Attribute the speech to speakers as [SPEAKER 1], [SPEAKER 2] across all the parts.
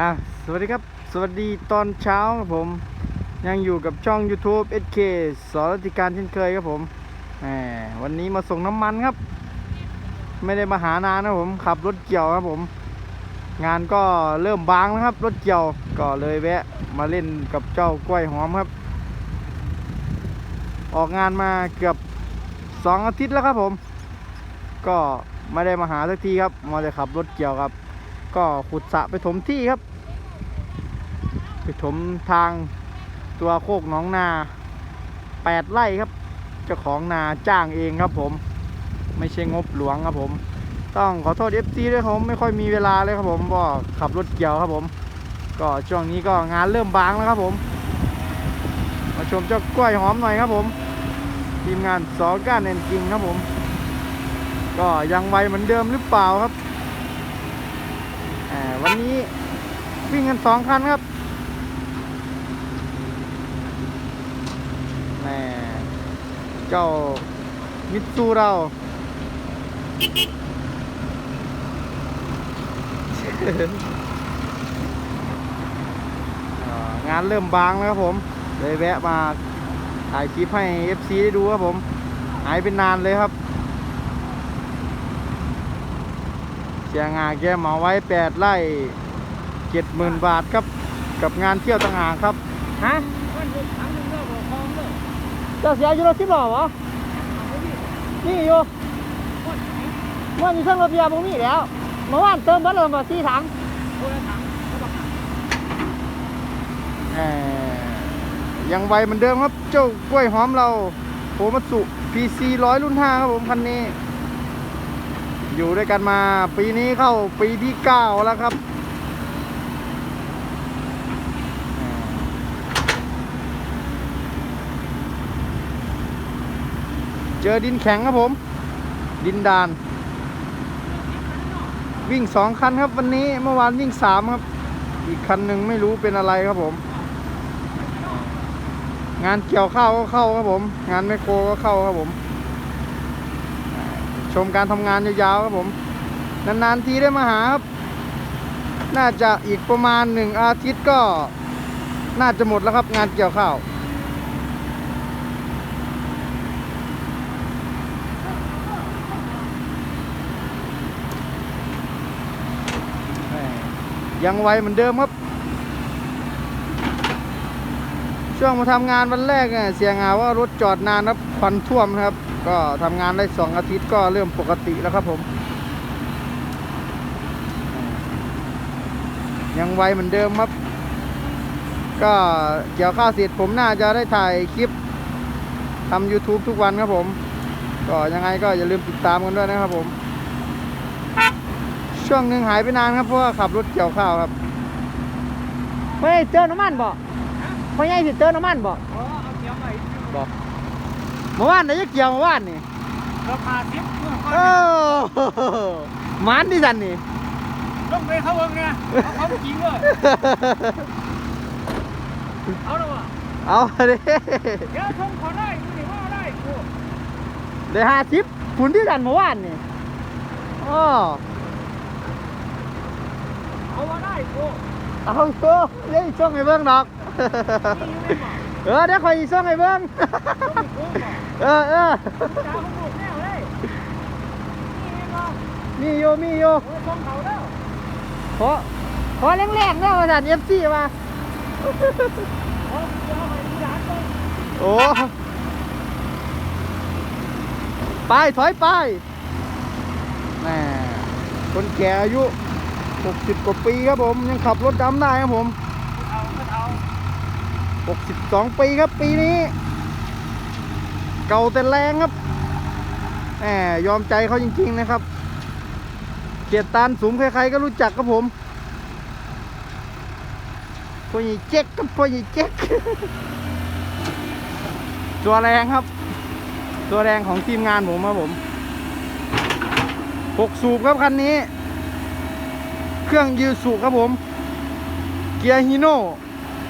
[SPEAKER 1] อะสวัสดีครับ สวัสดีตอนเช้าครับผมยังอยู่กับช่อง YouTube SK สรติการเช่นเคยครับผมแหมวันนี้มาส่งน้ำมันครับ ไม่ได้มาหานานนะผมขับรถเกี่ยวครับผม งานก็เริ่มบางแล้วครับ รถเกี่ยวก็เลยแวะมาเล่นกับเจ้ากล้วยหอมครับ ออกงานมาเกือบสองอาทิตย์แล้วครับผม ก็ไม่ได้มาหาสักทีครับมาจะขับรถเกี่ยวครับ ก็ขุดสระไปถมที่ครับ ไปถมทางตัวโคกหนองนาแปดไร่ครับ เจ้าของนาจ้างเองครับผม ไม่ใช่งบหลวงครับผม ต้องขอโทษ FC ด้วยครับผมไม่ค่อยมีเวลาเลยครับผมก็ขับรถเกี่ยวครับผม ก็ช่วงนี้ก็งานเริ่มบางแล้วครับผม มาชมเจ้ากล้วยหอมหน่อยครับผม ทีมงานสอก้านแอนจริงครับผม ก็ยังไวเหมือนเดิมหรือเปล่าครับ วันนี้วิ่งกันสองคันครับแหม่เจ้ามิตซูเรางานเริ่มบางแล้วครับผม เลยแวะมาถ่ายคลิปให้ FC ได้ดูครับผม หายไปนานเลยครับ เชีย งงาแกเหมาไว้แปดไร่เจ็ดหมื่นบาทครับ กับงานเที่ยวต่างหากครับ ฮะเจ้าเสียอยู่รถสิบล้อเหรอนี่อยู่ว่ามีเครื่องรถเบียร์บ่มีแล้วเมื่อวานเติมบัตรเลยมาสี่ถังเอ่อยังไวเหมือนเดิมครับ เจ้ากล้วยหอมเราโหมัตสุ PC ร้อยรุ่นห้าครับผมคันนี้ อยู่ด้วยกันมาปีนี้เข้าปีที่เก้าแล้วครับ เจอดินแข็งครับผม ดินดาน วิ่งสองคันครับวันนี้เมื่อวานวิ่งสามครับ อีกคันหนึ่งไม่รู้เป็นอะไรครับผม งานเกี่ยวข้าวก็เข้าครับผม งานแมโครก็เข้าครับผม มการทำงานยาวๆครับผม นานๆทีได้มาหาครับ น่าจะอีกประมาณหนึ่งอาทิตย์ก็น่าจะหมดแล้วครับงานเกี่ยวข้าวยังไวเหมือนเดิมครับ ช่วงมาทำงานวันแรกเนี่ยเสียงาว่ารถจอดนานครับควันท่วมครับ ก็ทำงานได้สองอาทิตย์ก็เริ่มปกติแล้วครับผม ยังไวเหมือนเดิมครับ ก็เกี่ยวข้าวเสร็จผมน่าจะได้ถ่ายคลิปทำ YouTube ทุกวันครับผม ก็ยังไงก็อย่าลืมติดตามกันด้วยนะครับผม ช่วงหนึ่งหายไปนานครับเพราะว่าขับรถเกี่ยวข้าวครับ
[SPEAKER 2] เฮ้ยเจอน้ำมันบ่ พ่อใหญ่สิเจอน้ำมันบ่
[SPEAKER 1] บอกเมื่อวานไหนจะเกี่ยวเมื่อวานนี่
[SPEAKER 3] ราคาทิปเมื่อก่อน
[SPEAKER 1] โอ้หมันที่สันนี่
[SPEAKER 3] ลงไปเขาเองเนี่ยเขาเขาจริงเลยเอาละวะ
[SPEAKER 1] เอาเด้
[SPEAKER 3] เดี๋ยวชมเขาได้ดูดิว่าได้โอ้
[SPEAKER 1] ได้ห้าสิบคุณที่สันเมื่อวานนี่อ๋อ
[SPEAKER 3] เอาว่าได้โอ้
[SPEAKER 1] เอาโซ่เล่นช่องให้เบิ้งดอก
[SPEAKER 3] นี่ยังไม่บอก
[SPEAKER 1] เออเดี๋ยวคอยส่งให้เบิ้ง
[SPEAKER 3] ต้องมีโค้ง
[SPEAKER 1] เออเออ
[SPEAKER 3] จ้าของลูกแน่เลย
[SPEAKER 1] มีโยมีโย
[SPEAKER 3] โอ้ชมเขาแล้ว
[SPEAKER 1] ขอขอแรงๆเด้อว่าสันเอฟซีมา
[SPEAKER 3] โอ้ไปที่ร้าย
[SPEAKER 1] โอ้ไปถอยไปแม่คนแก่อายุ 60 กว่าปีครับผม ยังขับรถดำได้ครับผม 62 ปีครับปีนี้ เก่าแต่แรงครับแหมยอมใจเขาจริง ๆ นะครับ เกียรติตานสูงใครๆก็รู้จักครับผมพ่อใหญ่เจ๊กครับพ่อใหญ่เจ๊กตัวแรงครับ ตัวแรงของทีมงานผมครับผมหกสูบครับคันนี้ เครื่องยืดสูบครับผม เกียร์ฮีโน่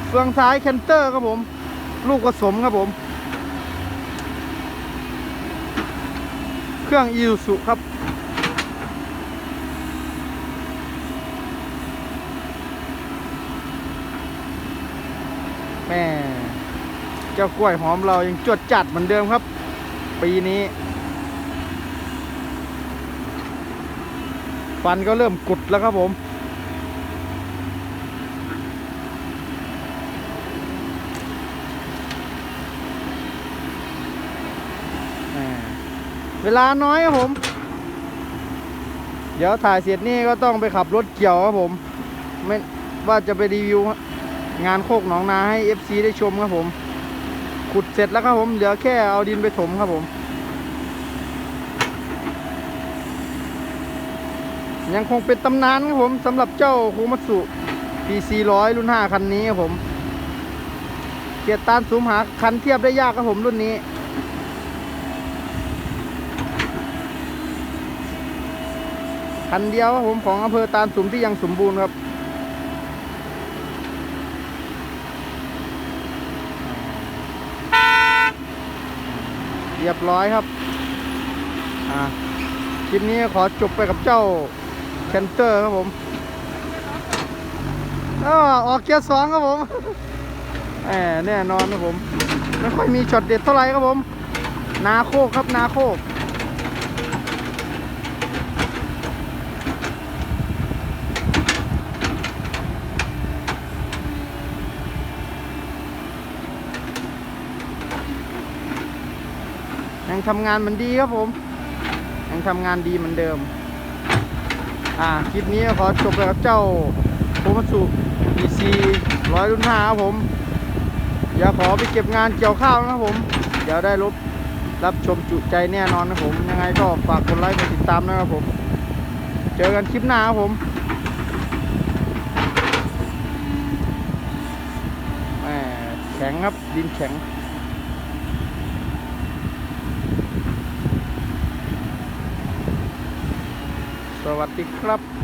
[SPEAKER 1] เฟืองซ้ายแคนเตอร์ครับผม ลูกผสมครับผม เครื่องอิวสุครับแม่เจ้ากล้วยหอมเรายังจวดจัดเหมือนเดิมครับ ปีนี้ฟันก็เริ่มกุดแล้วครับผม เวลาน้อยครับผม เดี๋ยวถ่ายเสร็จนี่ก็ต้องไปขับรถเกี่ยวครับผม ไม่ว่าจะไปรีวิวงานโคกหนองนาให้ FC ได้ชมครับผม ขุดเสร็จแล้วครับผมเหลือแค่เอาดินไปถมครับผม ยังคงเป็นตำนานครับผมสำหรับเจ้าคูมัตสุ PC 100รุ่น 5 คันนี้ครับผมเกียรติตานสูมหาคันเทียบได้ยากครับผมรุ่นนี้ คันเดียวครับผมของอำเภอตาลสุมที่ยังสมบูรณ์ครับ เรียบร้อยครับ อ่าคลิปนี้ขอจบไปกับเจ้าแคนเตอร์ครับผมออออกเกียร์สองครับผมแหมแน่นอนครับผม ไม่ค่อยมีช็อตเด็ดเท่าไหร่ครับผม นาโคกครับนาโคก ยังทำงานเหมือนดีครับผม ยังทำงานดีเหมือนเดิม อ่าคลิปนี้ขอจบไปกับเจ้าโคมัสุ PC ร้อยรุ่นห้าครับผมเดี๋ยวขอไปเก็บงานเกี่ยวข้าวนะครับผม เดี๋ยวได้รับรับชมจุใจแน่นอนนะผม ยังไงก็ฝากกดไลค์กดติดตามนะครับผม เจอกันคลิปหน้าครับผมแหมแข็งครับดินแข็ง วัสดีครับ